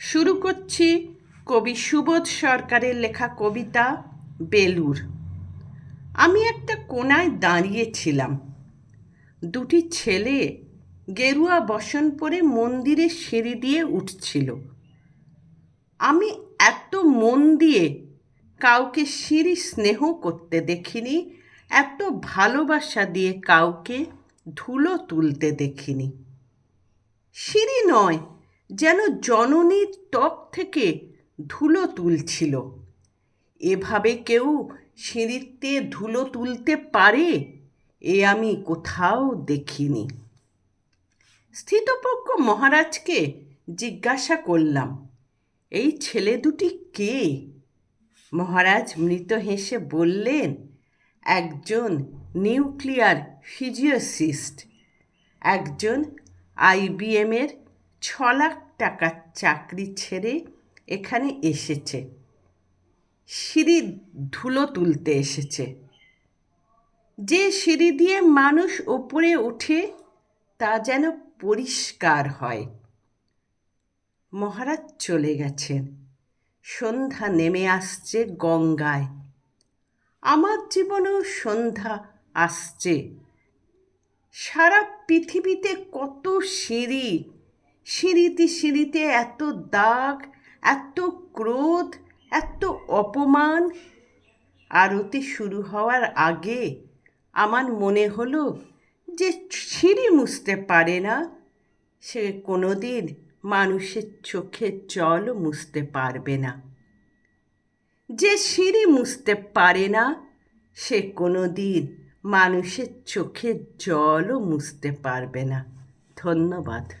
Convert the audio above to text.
শুরু করছি কবি সুবোধ সরকারের লেখা কবিতা বেলুর। আমি একটা কোনায় দাঁড়িয়েছিলাম। দুটি ছেলে গেরুয়া বসন পরে মন্দিরের সিঁড়ি দিয়ে উঠছিল। আমি এত মন দিয়ে কাউকে সিঁড়ি স্নেহ করতে দেখিনি, এত ভালোবাসা দিয়ে কাউকে ধুলো তুলতে দেখিনি। সিঁড়ি নয় যেন জননীর ত্বক থেকে ধুলো তুলছিল। এভাবে কেউ সিঁড়িতে ধুলো তুলতে পারে? এ আমি কোথাও দেখিনি। স্থিতপক্ষ মহারাজকে জিজ্ঞাসা করলাম, এই ছেলে দুটি কে? মহারাজ মৃত হেসে বললেন, একজন নিউক্লিয়ার ফিজিওসিস্ট, একজন আইবিএমের ছ লাখ টাকার চাকরি ছেড়ে এখানে এসেছে। সিঁড়ি ধুলো তুলতে এসেছে। যে সিঁড়ি দিয়ে মানুষ ওপরে ওঠে, তা যেন পরিষ্কার হয়। মহারাজ চলে গেছেন। সন্ধ্যা নেমে আসছে গঙ্গায়। আমার জীবনেও সন্ধ্যা আসছে। সারা পৃথিবীতে কত সিঁড়ি সিঁড়িতে সিঁড়িতে এত দাগ, এত ক্রোধ, এত অপমান। আরতি শুরু হওয়ার আগে আমার মনে হলো যে সিঁড়ি মুছতে পারে না, সে কোনো দিন মানুষের চোখের জল মুছতে পারবে না। যে সিঁড়ি মুছতে পারে না, সে কোনো দিন মানুষের চোখের জলও মুছতে পারবে না। ধন্যবাদ।